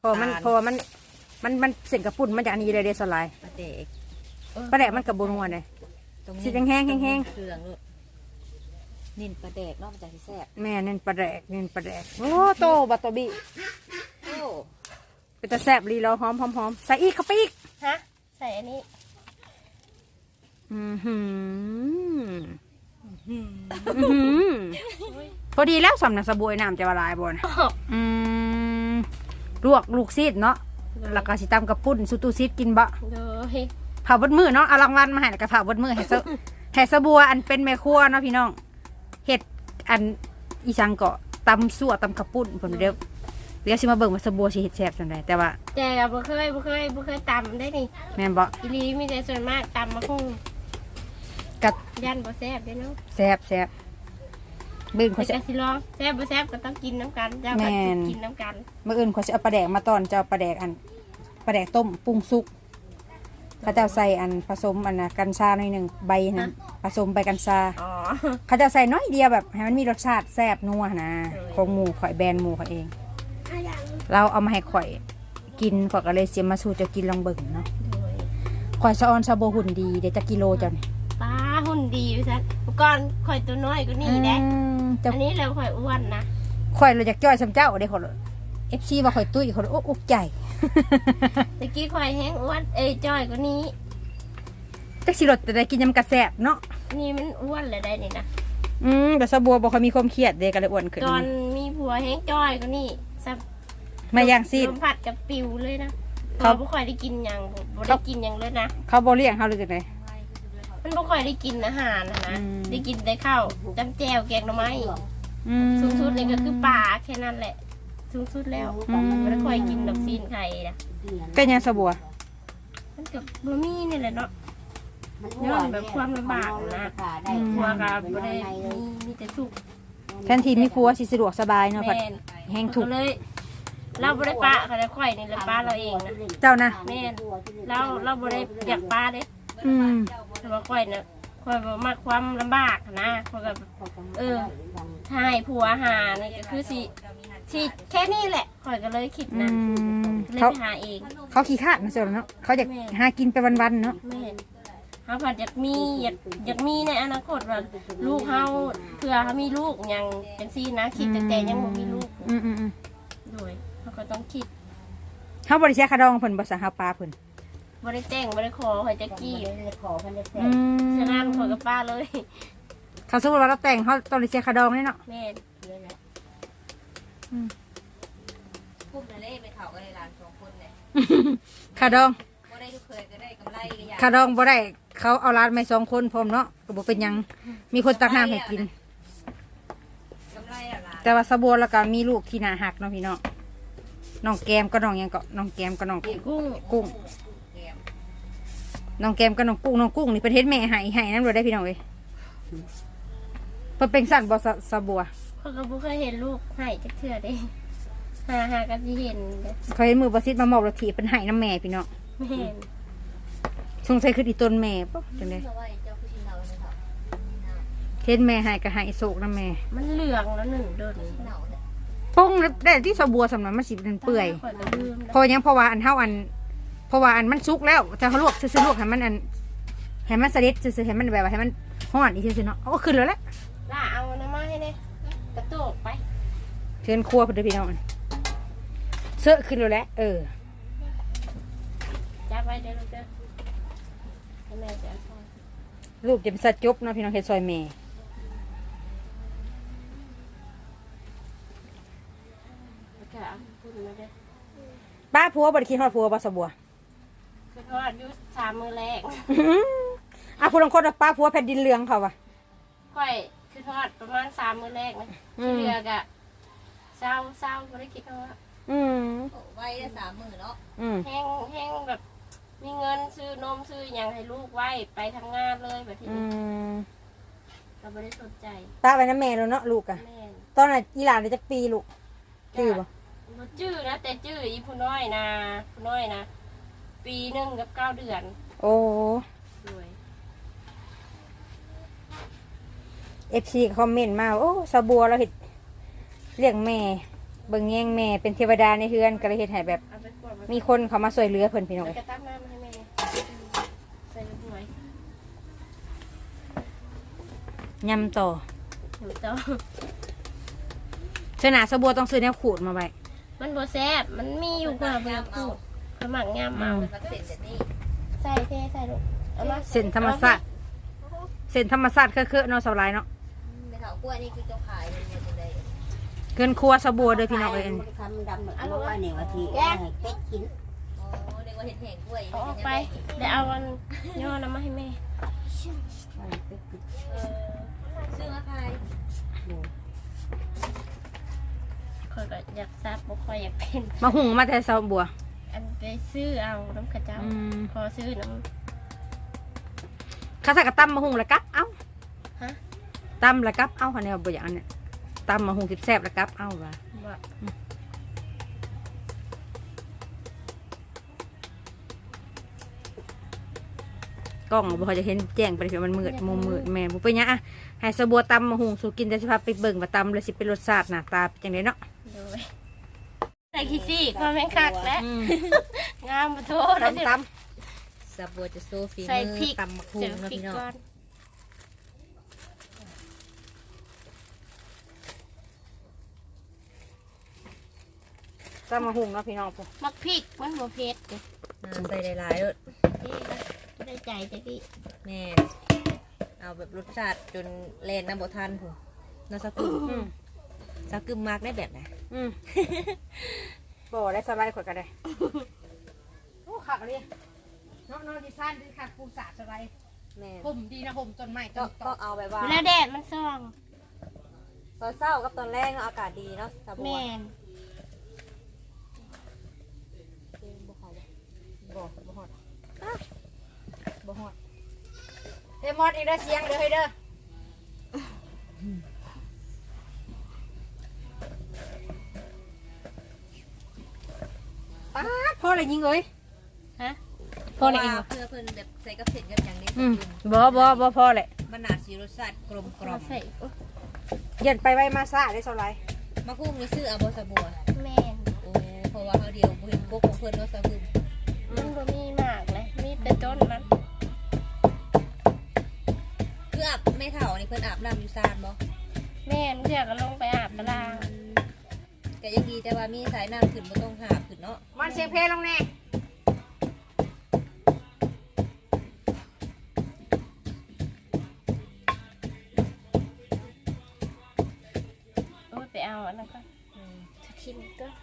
เพอมันเพอมันมันมันเส้นกระปุ่นมันจากอันนี้เลยเดสไลด์ปลาเด็กปลาแดกมันกับบนัวเลยตรงสิแห้งๆแห้งๆ เครื่องลูกนินปลาเด็กเนอกจากที่แซ่บแม่เน้นปลาแดกเน้นปลาแดกโอ้โตบัตโตบีโอ้เป็นตาแซบรีเราหอมหอมหอมใส่อีกเข้าไปอีกฮะ ใส่อันนี้ อือหืออื้อหือพอดีแล้วสำนักสบวยน้ำจะละลายบนอืม ลวกลูกซีดเนาะแล้วก็สิตำกับปุ้นสุตูซีดกินบะโดยเผาบดมือเนาะเอารางวัลมาให้แล้วก็เผาบดมือให้เซให้สบัวอันเป็นแม่ครัวเนาะพี่น้องเห็ดอันอีสังเกาะตำสั่วตำกระปุ้นผลเดียวเดี๋ยวสิมาเบิ่งว่าสบัวสิเห็ดแซ่บจังไดแต่ว่าแต่ก็บ่เคยบ่เคยบ่เคยตำได้นี่แม่นบ่อีหลีมีแต่ส่วนมากตำมาคงกัดยันบ่แซ่บเด้เนาะแซ่บแซ่บเบิ่งแต่เขาสิก็สิลองแซ่บบ่แซ่บก็ต้องกินน้ำกันเจ้าก็แม่น กินน้ำกันมื่ออื่นเขาจะเอาปลาแดกมาตอนจะเอาปลาแดกอันปลาแดกต้มปรุงสุกเขาจะเอาใส่อันผสมอันนะกัญชาหน่อยหนึ่งใบนะผสมใบกัญชาอ๋อ เขาจะใส่น้อยเดียวแบบให้มันมีรสชาติแซ่บนัวนะของหมูข่อยแบรนด์หมูเขาเอง เราเอามาให้ข่อยกินข่อยก็เลยเสียมาสู่จะกินลองเบิ่งเนาะโดยข่อยสะออนซาโบหุ่นดีเดี๋ยวจะกิโลเจ้านี่ป้าหุ่นดีพี่ซันเมื่อก่อนข่อยตัวน้อยกว่านี่แหละอืม จะอันนี้แล้วข่อยอ้วนนะข่อยเลยจากจ้อยสำเจ้าเด้ข่อยเอฟซีว่าข่อยตุ้ยข่อยโอ้อุกใจตะกี้ข่อยแห้งอ้วนเอ้ยจ้อยกว่านี้จักสิรสจะได้กินยำกระแสบเนาะนี่มันอ้วนเลยได้นี่นะอืมแต่สะบัวบอกเขามีความเครียดเด็กก็เลยอ้วนขึ้นตอนมีผัวแห้งจ้อยกว่านี่สับมาย่างซีดลมผัดกับปิวเลยนะครัเขาบบ่ค่อยได้กินหยังบ่บ่ได้กินหยังเลยนะเขาบอเลี้ยงเขาหรือจังไง มันบ่ค่อยได้กินอาหารนะนะอืม ได้กินแต่ข้าวจำแจวแกงหน่อไม้อืม สูงสุดนี่ก็คือปลาแค่นั้นแหละ สูงสุดแล้วอืม บ่ได้ค่อยกินดอกซีนไข่นะเป็นยังสะบัวมันกับบะหมี่นี่แหละเนาะย้ย้อนแบบความลำบากนะอืมผัวก็บ่ได้มีมีแต่ทุกข์แทนที่มีผัวสิสะดวกสบายเนาะผัด แม่นแห้งถูกก็เลยเราบ่ได้ปะก็ได้ค่อยนี่แหละปลาเราเองนะ เจ้านะ แม่น เราเราบ่ได้อยากปลาเด้อืม แต่ว่าค่อยน่ะค่อยบ่มักความลำบากนะค่อยก็ เออ ถ้าให้ผัวหานี่ก็คือสิสิแค่นี้แหละค่อยก็เลยคิดอืนะมเลยเขาไปหาเองเขาขี้ขาดนะเจ้าเนาะเขาอยากแม่หากินไปวันๆเนาะแม่นเฮาผัดอยากมีอยากอยากมีในอนาคตว่าลูกเฮาเพื่อเฮามีลูกหยังจังซี่นะคิดตั้งแต่ยังบ่มีลูกอืมอืมอืมโดยเฮาก็ต้องคิดเขาบริเชียคาดองเพิ่นบ่สั่งเฮาปลาเพิ่น บ่ได้แต่งบ่ได้ขอให้จักกี้อืมฉะนั้นข่อยกับป้าเลยเขาสมมติว่าเราแต่งเขาต้องบริเชียคาดองนี่เนาะ แม่นพุ่มนั่นเลยไปเขากันในร้านสองคนเลยคาดองว่าได้ทุกเคยก็ได้กำไรก็อยากคาดองบ่ได้เขาเอาร้านไม่สองคนพร้อมเนาะก็บ่เป็นหยังมีคนตักน้ำให้กิน กำไรอะล่ะแต่ว่าสะบัวแล้วก็มีลูกที่น่าหักเนาะพี่น้องน้องแกมก็น้องหยังก็น้องแกมก็น้องกุ้งกุ้งแกม น้องแกมก็น้องกุ้งน้องกุ้งนี่ประเทศแม่ให้ให้นั่นบ่ได้พี่น้องเอ้ยเพิ่นเป็นสั่นบ่สะสะบัวเขาก็บ่เคยเห็นลูกให้จักเทื่อเด้หาหากันสิเห็นเด้อเขาเห็นมือประสิทธิ์มาหมอบรถถีบเป็นให้น้ำแม่พี่น้องแม่นสงสัยคืออีต้นแม่ปะจังได๋เจ้าว่าเจ้าผู้ชิงเราเนี่ยค่ะเห็นแม่ให้ก็ให้โศกน้ำแม่มันเหลืองแล้วหนึ่งโดนเหนาเนี่ยป้งได้ที่สะบัวสำนักมันสิเป็นเปื่อย ข่อยก็ลืมเพราะยังเพราะว่าอันเท่าอัน เพราะว่าอันมันสุกแล้วแต่เขาลวกซื้อๆลวกให้มันอันให้มันเสด็จซื้อๆให้มันแบบว่าให้มันห่อนอีกซื่อๆเนาะเอาขึ้นแล้วแหละล่าเอาน้ำมาให้แน่กระโตกไปเชิญครัวเพิ่นเด้อพี่น้องเสื้อขึ้นแล้วแหละเออจับไว้เด้อลูกเด้อให้แม่จะเอาซอยลูกจะเป็นสัตว์จบเนาะพี่น้องเฮ็ดซอยแม่แล้วก็เอาพุ่นมาเด้อป้าผัวบ่ได้คิดฮอดผัวบ่สะบัว คือทอดอยู่สามมื้อแรกอะผู้ลางคนว่าป้าผัวแผ่นดินเหลืองเขาว่ะค่อยคือทอดประมาณสามมื้อแรกนะอืมที่เหลือกะเศร้าเศร้าบ่ได้คิดว่าอืมโอ้ไว้ได้สามหมื่นเนาะอืมแห้งแห้งแบบ มีเงินซื้อนมซื้อหยังให้ลูกไว้ไปทำงานเลยแบบที่อืนี้มเราไม่ได้สนใจป้าไว้น้ำแม่แล้วเนาะลูกอะแม่นตอนนั้นอีหลานได้จักปีลูกจื้อบ่บ่จื้อนะแต่จื้ออีผู้น้อยนะผู้น้อยนะ ปีหนึ่งกับเก้าเดือนโอ้ด้วยเอฟซีคอมเมนต์มาว่าโอ้สะบัวเราเห็ดเลี้ยงแม่เบิ่งแย่งแม่เป็นเทวดาในเฮือนก็เลยเฮ็ดให้แบบ เอาไปกดมามีคนเขามาช่วยเหลือเพิ่นพี่น้องแล้วเอ้ยก็ตักน้ำมาให้แม่ใส่ลูกหน่อยยำต่อหนูต้องเสอหนาสะบัวต้องซื้อแนวขูดมาไว้มันบ่แซ่บมันมีอยู่กว่าเบอร์พูด ขมักงามเอามันเสร็จเสร็จนี่ใส่เทใส่ลูกเอามาเส้นธรรมชาติเส้นธรรมชาติเคอะๆเนาะสาวหลายเนาะไปเถากล้วยนี่คือเจ้าขายเป็นยังไงเกินครัวสะบัวเด้อพี่น้องเอ้ยคำดำแบบว่าเนี่ยว่าที่ให้เป็ดกินอ๋อเรียกว่าเห็ดแห่งกล้วยเอาออกไปเดี๋ยวเอาอันย่อน้ำมาให้แม่ซื้อมาขายคอยก็อยากทราบบ่ค่อยอยากเป็นมาหุงมาแต่สะบัว อันไปซื้อเอาน้ำกระเจ้าอืม พอซื้อน้ ข้าใส่กระตั้มมาหุงแล้วกับเอ้าำฮะตั้มแล้วกับเอ้าคันนี้บ่อย่างนั้นเนี่ยตั้มมาหุงแซ่บๆแล้วกับเอ้าว่าบ่กล้องบ่ค่อยจะเห็นแจ้งไปเดี๋ยวมันมืดมุมมืดแม่นบ่เป็นหยังอะให้สะบัวตำมาหุงสู่กินแต่สิพาไปเบิ่งว่าตำแล้วสิเป็นรสชาติหน้าตาเป็นจังไดเนาะโดย ใส่ขี้ซี่ก็แม่งคักแล้วอืมงามมาโทษแล้วตำตสะบัวจะโซฟีใส่พริกตำมะคุเจงอนะพริกพี่น้องก่อนำตำมาหุงเนาะพี่น้องพุ่นมักพริกมันบ่เผ็ดเด้ใส่หลายๆเลยนี่นะได้ใจจังซี่แม่เอาแบบรสชาติจนแลนน้ำบทันผมน่าสักกึม อืมสักกึมมากได้แบบไหนอืมบ่ได้สบายข่อยก็ได้โอ้ขักเลยเนาะเนาะดีซ่านดีค่ะปูสาดสบายแม่ผมดีนะผมต้นไม้ต้ก็นตก็อกเอาแบบว่าเวลาแดดมันส่องตอนเศร้ากับตอนแรกเนาะอากาศดีเนาะสะบัวแม่นบ่ขาวบ่บ่บ่ฮอดอะบ่ฮอดเดมอดอีกเด้อเสียงเด้อเฮ้ยเด้อ ป๊าดพ่ออะไรยิงเอ้ยฮะพ่ออะไรยิงว่าเพื่อเพิ่นแบบใส่กับเผ็ดกับอย่างนี้อืมบ่บ่บ่พ่อแหละมันน่าสิรสชาติกลมกล่อมใส่โอ้เย็นไปไว้มาซ่าได้เท่าไหรมะคุงนี่ซื้อเอาบ่สะบัวแม่นโอ้เพราะว่าเขาเดียวบ่เห็นกกของเพิ่นเนาะสะบึมมันบ่มีมากเลยมีแต่ต้นมันคืออาบแม่เฒ่านี่เพิ่นอาบน้ำอยู่ซานบ่แม่นเพื่อก็ลงไปอาบกระลาง ก็ยังดีแต่ว่ามีสายน้ำขึ้นบ่ต้องหาบขึ้นเนาะมันเสียงเพลงลงแน่โอ้ยไปเอาอันนั้นก็อืมจะทิ้งตัวลูก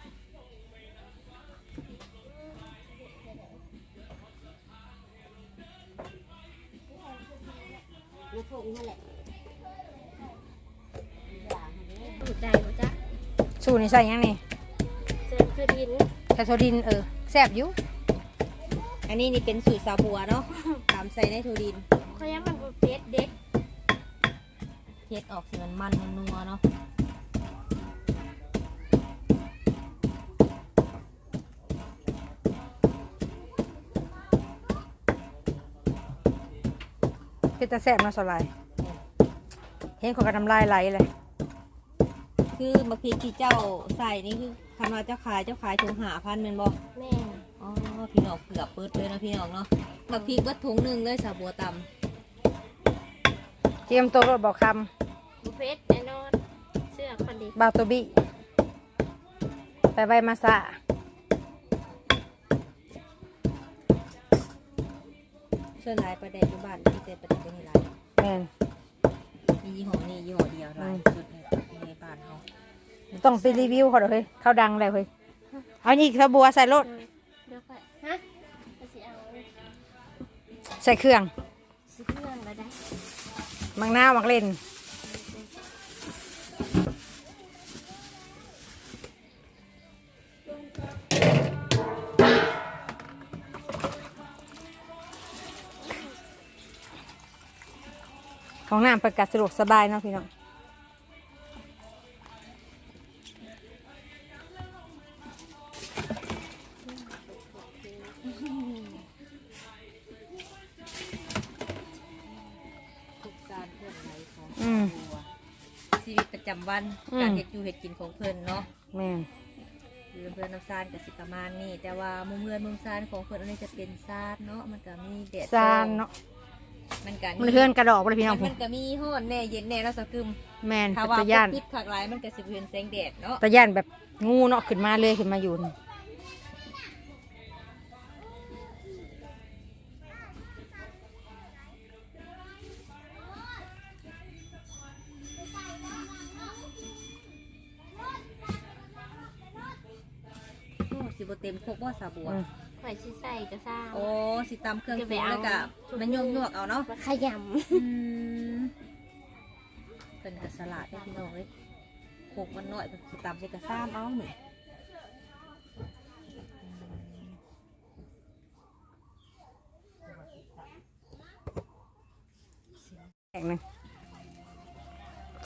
สูนี่ใส่หยังนี่เจอคือดินแคทโทดินเออแซ่บอยู่อันนี้นี่เป็นสูตรสาบัวเนาะตามใส่ในโทดินเขายังมันบ่เผ็ดเด็กเฮ็ดออกสิมันมันนัวๆเนาะเป็นตาแซ่บเนาะสลายเห็นคนกระน้ำลายไหลเลย คือมะพริกที่เจ้าใส่นี่คือคันว่าเจ้าขายเจ้าขายถุงหาพันแม่นบ่แม่นอ๋อพี่น้องเกือบเปิดเลยนะพี่น้องเนาะมะพริกเบิดถุงหนึงเลยสาบัวตำเตรียมตัวรถบอกคบ่เผ็ดแน่นอนเสื้อคนดีำบาวตัวบี้ไปไว้มาซ่าส่วนหลายประเด็นอยู่บ้านมีแต่ประเด็นตัวนี้หลายแม่นมียี่ห้อนี้ยี่ห้อเดียวหลายอืมสุดในในบ้านเฮาต้องไปรีวิวเขาเด้อเฮ้ยเขาดังแล้วเฮ้ยเอานี่ขบัวใส่รถเดี๋ยวค่อยฮะเอาสิเอาใส่เครื่องสิเครื่องแล้วได้มังนาวมักเล่นของน้ำประกาศสะดวกสบายเนาะพี่น้อง วของอืมชีวิตประจำวันอืม การเฮ็ดอยู่เฮ็ดกินของเพิ่นเนาะแม่นอยู่อำเภอน้ำซานกับสิประมาณนี้แต่ว่ามุมเมืองมุมซานของเพิ่นอันนี้จะเป็นซานเนาะมันก็มีแดดซานเนาะมันก็มันเฮือนกระดอกบ่เลยพี่น้องผมัมนก็มีฮ้อนแน่เย็นแน่แล้วสะกึมแม่นถ้าเป็นว่าตะย่านพิษขักหลายมันก็สิบ่เห็นแสงแดดเนาะตะย่านแบบงูเนาะขึ้นมาเลยขึ้นมาอยู่นี่ บ่เต็มครกบ่สาบัวอืมข่อยสิใส่ก็สร้างโอ้สิตำเครื่องปจะรุไปงเอาแล้วก็มันยวกๆเอาเนาะมาขยอืมเป็นกระสลัดได้พี่น้องเลยโขกมันหน่อยเป็นสตามใส่กระซ้ำเอาหนิแตกหนึง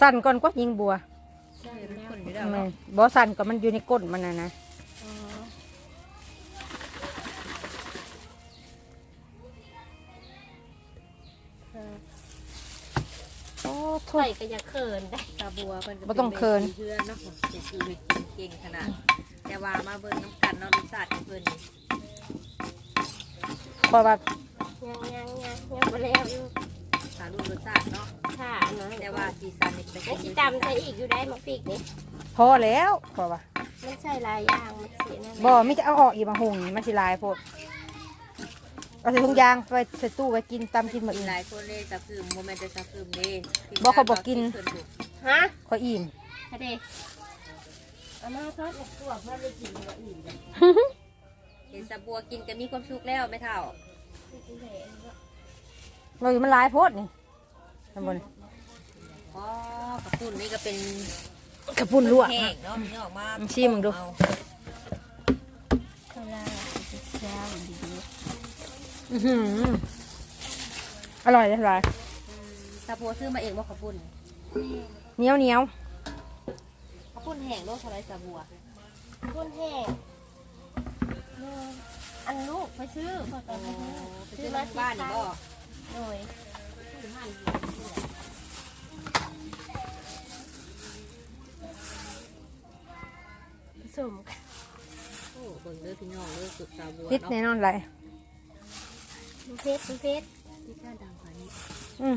สั่นก่อนก็ยิงบัวำใช่เป็นแล้วคนอยู่แล้วแม่เนาะนบ่สั่นก็มันอยู่ในก้นมันน่ะนะ ข่อยก็อยากเขินได้ตาบัวเป็นบ่ต้องเคิน เพื่อนเนาะผมจะคือไปกินเก่งขนาดแต่ว่ามาเบิ่งน้ำกันเนาะรสชาติของเพิ่นเพราะว่ายังยังยังยังบ่แล้วอยู่สารูรสชาติเนาะค่ะเนาะแต่ว่าสีสันนี่เป็นไอ้สิตำใส่อีกอยู่ได้มาปีกนี่พอแล้วเพราะว่ามันใส่หลายอย่างมันเสียนั่นแหละบ่ไม่จะเอาออกอีกมาหุงนี่มันสิลายโพด เอาใส่ถุงยางไปใส่ตู้ไว้กินตำกินหมดมีอีก หลายคนเลยสะพึมโมเมนต์จะสะพึมเด้บ่เขาบอกกินเพิ่ถูกฮะขออิ่มฮะเด้เอามาทอดตัวเพื่อได้กินว่าอีกเลยเห็นสะบัวกินก็มีความสุขแล้วไม่เท่าเราอยู่มันลายโพดนี่ทำบนอ๋อกระปุ่นนี่ก็เป็นกระปุ่นลวกแห้งเนาะนี่ออกมาอืมชิมมึงดู เอา ข้าวลาแซ่บดี อื้อหืออร่อยเลยอร่อยอืมสะบัวซื้อมาเองว่าขาวปุ้นเหนียวเหนียวขาวปุ้นแห้งโลเท่าไรสะบัวๆต้นแห้งเอออันลูกไปซื้อพอตอนไปซื้อไปซื้อมาที่บ้านนี่บ่โดยผสมกันโอ้เบิ่งเด้อพี่น้องเด้อสุดสะบัวพิษแน่เนาะนอนเลย มันเพชรมันเพชรที่ข้าดังกว่านี้อืม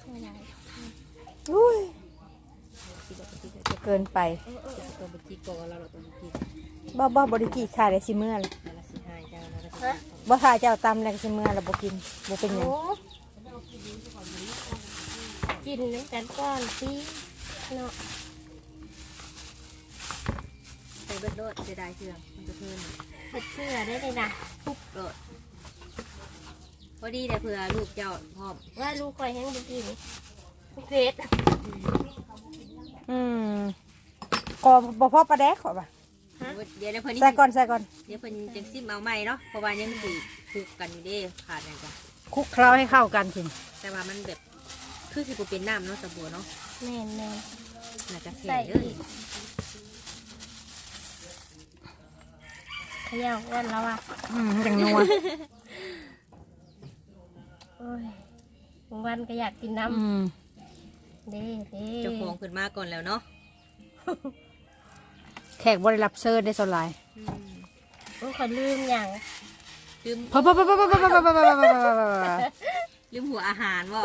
ข้าวลายอุ้ยที่บอกที่จะเกินไปเออเออจะตัวบุจิโกะเราเราตัวบุจิบ้าบ้าบริจีค่ะเดี๋ยวสิเมื่อเลยแล้วละสิหายเจ้าแล้วละสิหายบ่ถ่ายเจ้าตำแล้วก็สิเมื่อแล้วบ่กินบ่เป็นหยังโอ้กินด้วยกันก่อนสิเนาะใส่เบิดโลดเสียดายเชื่องมันจะเพิ่มเผ็ดเสื้อได้เลยนะปุ๊บโลด พอดีแต่เผื่อลูกเจ้าพร้อมว่าลูกคอยแห้งบุกินเพชรอืมก็บ่พอปลาแดกขอป่ะเดี๋ยวเดี๋ยวเพิ่นใส่ก่อนใส่ก่อนเดี๋ยวเพิ่นจังซิมเอาใหม่เนาะเพราะว่ายังสิคลุกกันอยู่เด้ขาดอะไรจ้ะคลุกเคล้าให้เข้ากันสิแต่ว่ามันแบบคือสิบ่เป็นน้ำเนาะสะบัวเนาะแม่นแม่นน่าจะแข็ใส่งเด้ออีกเขย่าอ้วนแล้วอะอืมจังนัวโอ้ ยบางวันก็อยากกินน้อืมำเด้เด้เจ้าของขึ้นมาก่อนแล้วเนาะแขกบ่ได้รับเชิญได้สลายอืมโอ้ยขอยลืมอย่างลืมพอพอพอพอพอพอพอพอพอพอลืมหัวอาหารบ่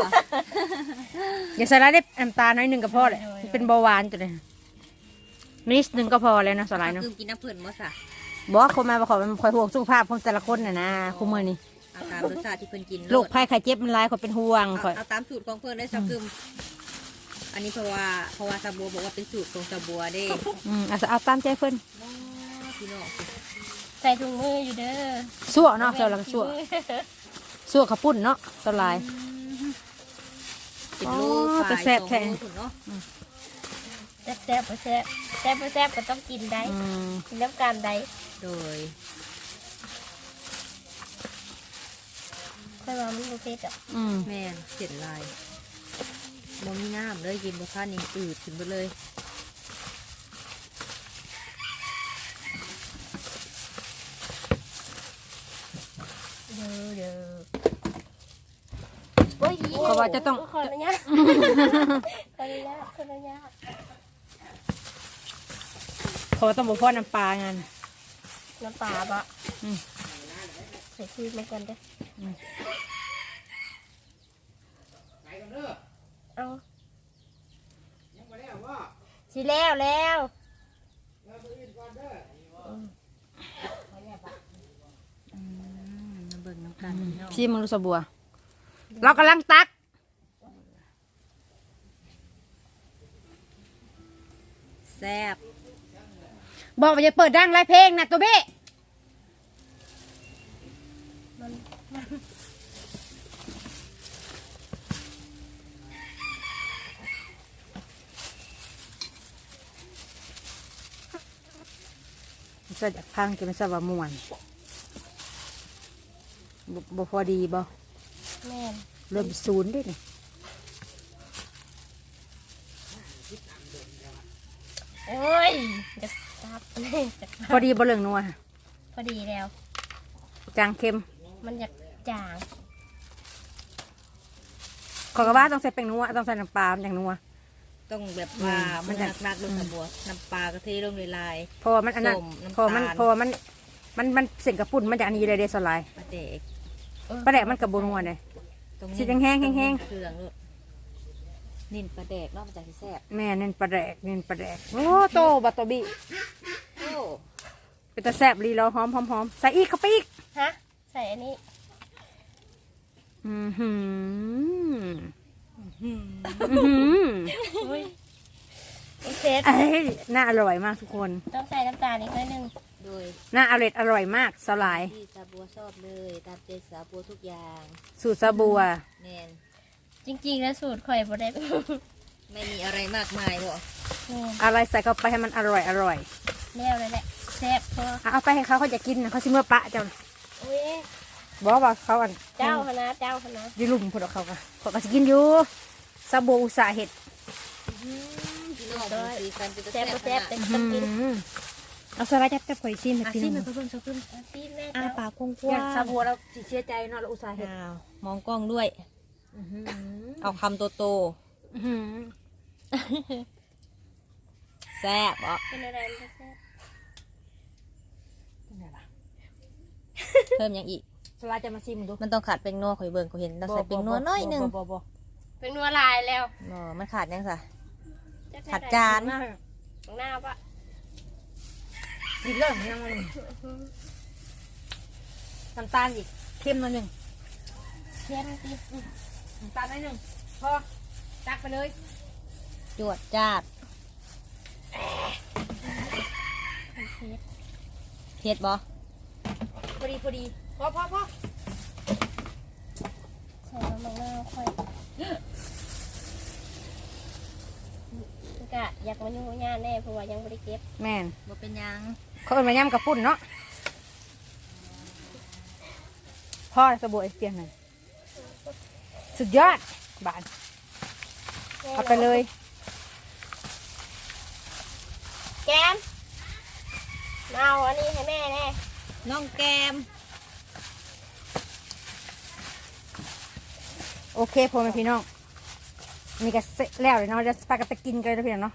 อย่าใส่ร้ายได้น้ำตาลน้อยหนึ่งก็พอเลยมันเป็นเบาหวานจุดเลยนิดหนึ่งก็พอแล้วนะสลายเนาะ ลืมกินน้ำเพิ่นบ่ซะบอกว่าคนมาบอกขอมันคอยห่วงสุขภาพของแต่ละคนน่ะนะคุมือนี่ เอาตามรสชาติที่เพิ่นกินโรคภัยไข้เจ็บมันร้ายขอยเป็นห่วงเอาขอย เอาตามสูตรของเพิ่นได้สักกึมอันนี้เพราะว่าเพราะว่าสะบัวบอกว่าเป็นสูตรของสะบัวเด้อืมเอาเอาตามใจเพิ่นพี่น้องใส่ถุงมืออยู่เด้อสั่วเนาะเจ้าหลังสั่วสั่วขับปุ่นเนาะสลาย เป็นโลอ๋อขายแต่แซ่บสองแท้โลถุนเนาะแซ่บแซ่บบ่แซ่บแซ่บบ่แซ่บก็ต้องกินได้อืมกินน้ำกันได้โดย ค่อยว่ามันบ่เผ็ดอะอืมแม่นเจ็ดลายบ่มีน้ำเลยกินบ่ทันนี่อืดขึ้นไปเลยเด้อเด้อโอ้ยเพราะว่าจะต้อง ขออนุญาตขออนุญาตขออนุญาตพอต้องบอกพ่อน้ำปลางันน้ำปลาปะอืม ใส่ชีสมากันเด้ออมเอาสิแล้วแล้วมาเบิ่งน้ำกันพี่น้องชิมมึงดูสบัว เรากำลังตัก แซ่บบอกว่าจะเปิดดังไรเพลงนะตัวเบ้ มันจะจากพังจะมันจะว่าม่วนบ่บ่พอดีบ่แม่นเริ่มศูนย์ด้วยนี่โอ้ยจะซับเลยพอดีบ่เรื่องนัวพอดีแล้ว จางเค็มมันอยากจางขอกระว่าต้องใส่แป้งนัวต้องใส่น้ำปลาอย่างนัว ต้องแบบว่าอืมมันมันจะหนักนักๆลงสบัวน้ำปลากะทิลงในลายเพราะว่ามันอันนั้นส้มน้ำเพราะว่ามันตาลเพราะว่ามันมันมันเส้นกระปุ่นมันจากอันนี้เลยเดสไลด์ปลาเด็กปลาแดกมันกับบนัวเลยตรงสิแห้งๆแห้งๆ เครื่องลูกนิ่นปลาแดกเนาะมันจะสิแซ่บแม่เน้นปลาแดกเน้นปลาแดกโอ้โตบัตโตบิโอ้เป็นตาแซ่บลีเราหอมหอมหอมใส่อีกเข้าไปอีกฮะ ใส่อันนี้ อือหือ อื้อหืออุ้ยอีเซตเอ้ยน่าอร่อยมากทุกคน ต้องใส่น้ำตาลอีกนิดนึงโดยน่าอร่อยอร่อยมากสลาย ที่ซาบัวชอบเลย ตามใจซาบัวทุกอย่างสูตรซาบัว แนนจริงๆ แล้วสูตรข่อยบ่ได้ ไม่มีอะไรมากมายบ่แม่นอะไรใส่เข้าไปให้มันอร่อยอร่อยแล้วเลยแหละแซ่บพอเอาเอาไปให้เขาเขาจะกินนะเขาชิมเมื่อปะเจ้าน่ะอุ้ยบอกว่าเขาอันเจ้าคณะเจ้าคณะอยืลุ่มพวกเขาค่ะเขาก็จะกินอยู่ ซาบัวอุตสาห์เห็ดพี่น้องเป็นสีสันเป็นตะแซ่แซ่บบบ่แซ่บแต่อื้อต้องกินหือเอาสไลด์จับจับข่อยซิมให้อาพี่ซีน้มัอนงเพิ่มสักขึ้นอาซีแม่อาเจ้าปากกว้างอย่างซาบัวเราสิเสียใจเนาะเราอุตส่าห์เห็ดอ้าวมองกล้องด้วยเอาคำโตโตอื้อหือๆแซ่บบ่เป็นอะไรมันจะแซ่บเพิ่มหยังอีกสไลด์จะมาซิมดูมันต้องขาดเป็นนัวข่อยเบิ่งข่อยเห็นเราใส่เป็นนัวน้อยหนึงบ่บ่บ่ เป็นนัวลายแล้วอ๋อมันขาดยังซะจะขาดจานของหน้าปะดิเริ่มยังมันน้ำตาลอีกเค็มหน่อยหนึ่งเค็มสิน้ำตาลหน่อยหนึ่งพอตักไปเลยจวดจ้าดเผ็ดบ่พอดีพอดีพอพอพอ ใส่น้ำมันงาวค่อยกะอยากมายุ่งยากแน่เพราะว่ายังไม่ได้เก็บแม่นบ่เป็นหยังเขาเอามาย่ำกับปุ่นเนาะพ่อสบู่ไอเปียงหน่อยสุดยอดบานเอาไปเลย แกมมาเอาอันนี้ให้แม่แน่น้องแกม โอเคพ่อแม่พี่น้องนี่ก็เสร็จแล้วเลยเนาะจะพากันไปกินกันเลยพี่น้องเนาะ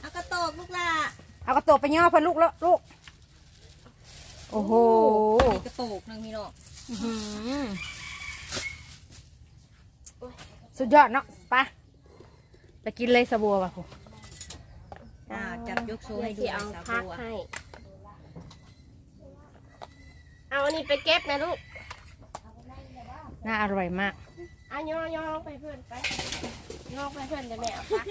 เอากระโตกลูกล่ะเอากระโตกไปย่อเพื่อนลูกแล้วลูก โอ้โหมีกระโตกหนึงพี่น้องอื้อหือสุดยอดเนาะไปไปกินเลยสบู่ป่ะผมอ่าจับยกโชว์ให้ดูเดี๋ยวสาสิเอาพักบัวให้ เอาอันนี้ไปเก็บนะลูก น่าอร่อยมาก อะย่อย่อลงไปเพื่อนไปย่อลงไปเพื่อนจะแม่เอาพัก